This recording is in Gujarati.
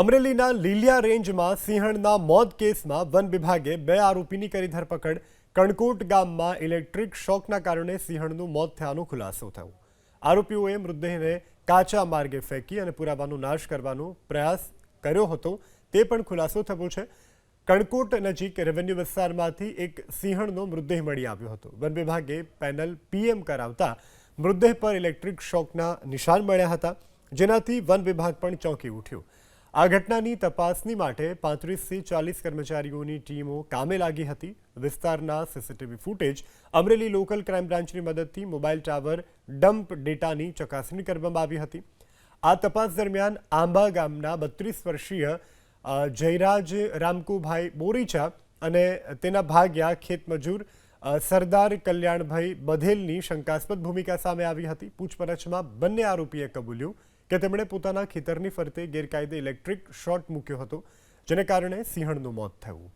અમરેલીના લીલિયા રેન્જમાં સિંહણના મોત કેસમાં વન વિભાગે બે આરોપીની કરી ધરપકડ. કણકોટ ગામમાં ઇલેક્ટ્રિક શોકના કારણે સિંહણનું મોત થયાનો ખુલાસો થયો. આરોપીઓએ મૃતદેહને કાચા માર્ગે ફેંકી અને પુરાવાનો નાશ કરવાનો પ્રયાસ કર્યો હતો. તે પણ ખુલાસો થયો છે. કણકોટ નજીક રેવન્યુ વિસ્તારમાંથી એક સિંહણનો મૃતદેહ મળી આવ્યો હતો. વન વિભાગે પેનલ પીએમ કરાવતા મૃતદેહ પર ઇલેક્ટ્રિક શોકના નિશાન મળ્યા હતા, જેનાથી વન વિભાગ પણ ચોંકી ઉઠ્યું. આ ઘટનાની તપાસની માટે પાંત્રીસથી ચાલીસ કર્મચારીઓની ટીમો કામે લાગી હતી. વિસ્તારના CCTV footage, Amreli local crime બ્રાન્ચની મદદથી મોબાઈલ ટાવર ડમ્પ ડેટાની ચકાસણી કરવામાં આવી હતી. આ તપાસ દરમિયાન આંબા ગામના બત્રીસ વર્ષીય જયરાજ રામકુભાઈ બોરીચા અને તેના ભાગ્યા ખેતમજૂર સરદાર કલ્યાણભાઈ બધેલની શંકાસ્પદ ભૂમિકા સામે આવી હતી. પૂછપરછમાં બંને આરોપીએ કબૂલ્યું કે તેમણે પોતાના ખેતરની ફરતે ગેરકાયદે ઇલેક્ટ્રિક શોર્ટ મૂક્યો હતો, જેને કારણે સિંહણનું મોત થયું.